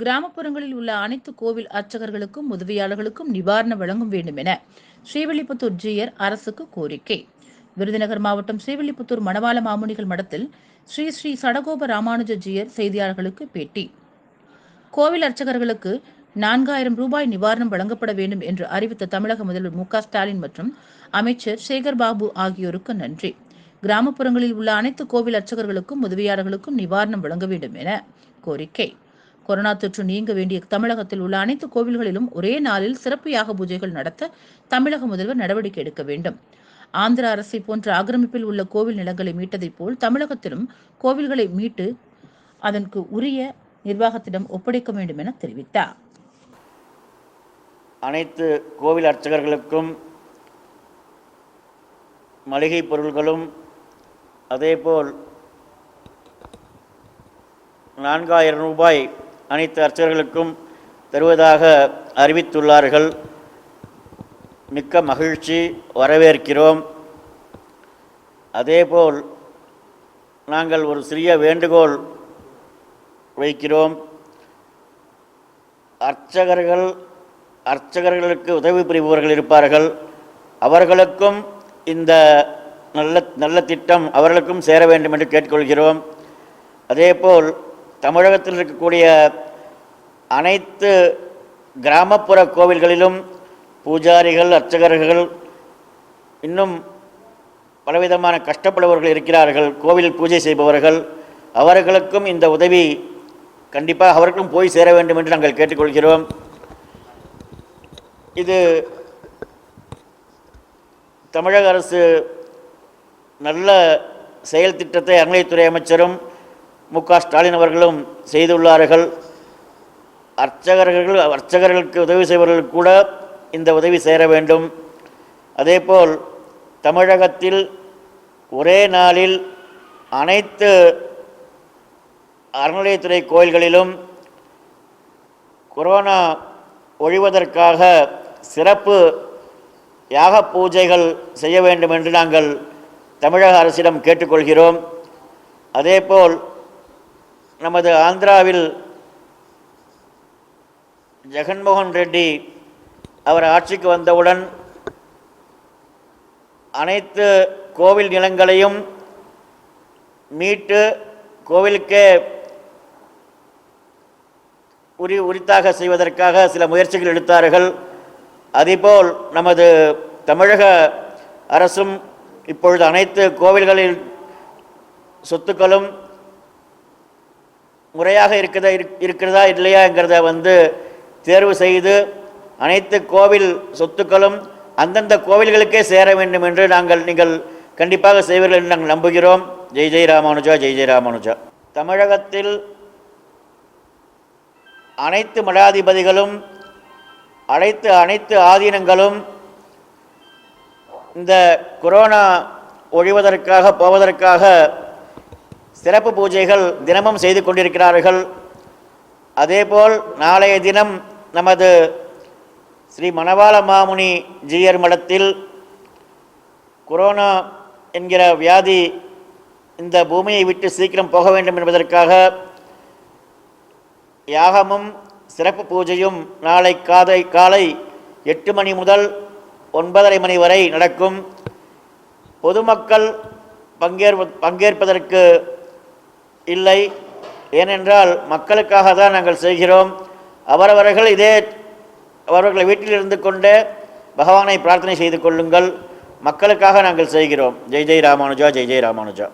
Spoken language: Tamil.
கிராமப்புறங்களில் உள்ள அனைத்து கோவில் அர்ச்சகர்களுக்கும் உதவியாளர்களுக்கும் நிவாரணம் வழங்கும் வேண்டும் என ஸ்ரீவில்லிபுத்தூர் ஜீயர் அரசுக்கு கோரிக்கை. விருதுநகர் மாவட்டம் ஸ்ரீவில்லிபுத்தூர் மணவாள மாமுனிகள் மடத்தில் ஸ்ரீ ஸ்ரீ சடகோப ராமானுஜ ஜீயர் செய்தியாளர்களுக்கு பேட்டி. கோவில் அர்ச்சகர்களுக்கு நான்காயிரம் ரூபாய் நிவாரணம் வழங்கப்பட வேண்டும் என்று அறிவித்த தமிழக முதல்வர் மு. ஸ்டாலின் மற்றும் அமைச்சர் சேகர் பாபு ஆகியோருக்கு நன்றி. கிராமப்புறங்களில் உள்ள அனைத்து கோவில் அர்ச்சகர்களுக்கும் உதவியாளர்களுக்கும் நிவாரணம் வழங்க வேண்டும் என கோரிக்கை. கொரோனா தொற்று நீங்க வேண்டிய தமிழகத்தில் உள்ள அனைத்து கோவில்களிலும் ஒரே நாளில் சிறப்பு யாக பூஜைகள் நடத்த தமிழக முதல்வர் நடவடிக்கை எடுக்க வேண்டும். ஆந்திர அரசை போன்ற ஆக்கிரமிப்பில் உள்ள கோவில் நிலங்களை மீட்டதைப் போல் தமிழகத்திலும் கோவில்களை மீட்டு அதற்கு உரிய நிர்வாகத்திடம் ஒப்படைக்க வேண்டும் என தெரிவித்தார். அனைத்து கோவில் அர்ச்சகர்களுக்கும் மளிகை பொருள்களும் அதேபோல் நான்காயிரம் ரூபாய் அனைத்து அர்ச்சகர்களுக்கும் தருவதாக அறிவித்துள்ளார்கள். மிக்க மகிழ்ச்சி வரவேற்கிறோம். அதேபோல் நாங்கள் ஒரு சிறிய வேண்டுகோள் வைக்கிறோம். அர்ச்சகர்கள் அர்ச்சகர்களுக்கு உதவி புரிபவர்கள் இருப்பார்கள். அவர்களுக்கும் இந்த நல்ல நல்ல திட்டம் அவர்களுக்கும் சேர வேண்டும் என்று கேட்டுக்கொள்கிறோம். அதேபோல் தமிழகத்தில் இருக்கக்கூடிய அனைத்து கிராமப்புற கோவில்களிலும் பூஜாரிகள் அர்ச்சகர்கள் இன்னும் பலவிதமான கஷ்டப்படுபவர்கள் இருக்கிறார்கள். கோவில் பூஜை செய்பவர்கள் அவர்களுக்கும் இந்த உதவி கண்டிப்பாக அவர்களும் போய் சேர வேண்டும் என்று நாங்கள் கேட்டுக்கொள்கிறோம். இது தமிழக அரசு நல்ல செயல் திட்டத்தை அறநிலைத்துறை அமைச்சரும் மு க ஸ்டாலின் அவர்களும் செய்துள்ளார்கள். அர்ச்சகர்கள் அர்ச்சகர்களுக்கு உதவி செய்பவர்கள் கூட இந்த உதவி சேர வேண்டும். அதேபோல் தமிழகத்தில் ஒரே நாளில் அனைத்து அறநிலையத்துறை கோயில்களிலும் கொரோனா ஒழிவதற்காக சிறப்பு யாக பூஜைகள் செய்ய வேண்டும் என்று நாங்கள் தமிழக அரசிடம் கேட்டுக்கொள்கிறோம். அதேபோல் நமது ஆந்திராவில் ஜெகன்மோகன் ரெட்டி அவர் ஆட்சிக்கு வந்தவுடன் அனைத்து கோவில் நிலங்களையும் மீட்டு கோவிலுக்கே உரி உரித்தாக செய்வதற்காக சில முயற்சிகள் எடுத்தார்கள். அதேபோல் நமது தமிழக அரசும் இப்பொழுது அனைத்து கோவில்களில் சொத்துக்களும் முறையாக இருக்கிறதா இருக்கிறதா இல்லையாங்கிறத வந்து தேர்வு செய்து அனைத்து கோவில் சொத்துக்களும் அந்தந்த கோவில்களுக்கே சேர வேண்டும் என்று நாங்கள் நீங்கள் கண்டிப்பாக செய்வீர்கள் என்று நாங்கள் நம்புகிறோம். ஜெய் ஜெய் ராமானுஜா ஜெய் ஜெய் ராமானுஜா. தமிழகத்தில் அனைத்து மடாதிபதிகளும் அனைத்து அனைத்து ஆதீனங்களும் இந்த கொரோனா ஒழிவதற்காக போவதற்காக சிறப்பு பூஜைகள் தினமும் செய்து கொண்டிருக்கிறார்கள். அதேபோல் நாளைய தினம் நமது ஸ்ரீ மணவாள மாமுனி ஜீயர் மடத்தில் கொரோனா என்கிற வியாதி இந்த பூமியை விட்டு சீக்கிரம் போக வேண்டும் என்பதற்காக யாகமும் சிறப்பு பூஜையும் நாளை காதை காலை எட்டு மணி முதல் ஒன்பதரை மணி வரை நடக்கும். பொதுமக்கள் பங்கேற்ப பங்கேற்பதற்கு இல்லை. ஏனென்றால் மக்களுக்காக தான் நாங்கள் செய்கிறோம். அவரவர்கள் இதே அவர்கள் வீட்டில் இருந்து கொண்டே பகவானை பிரார்த்தனை செய்து கொள்ளுங்கள். மக்களுக்காக நாங்கள் செய்கிறோம். ஜெய் ஜெய் ராமானுஜா ஜெய் ஜெய் ராமானுஜா.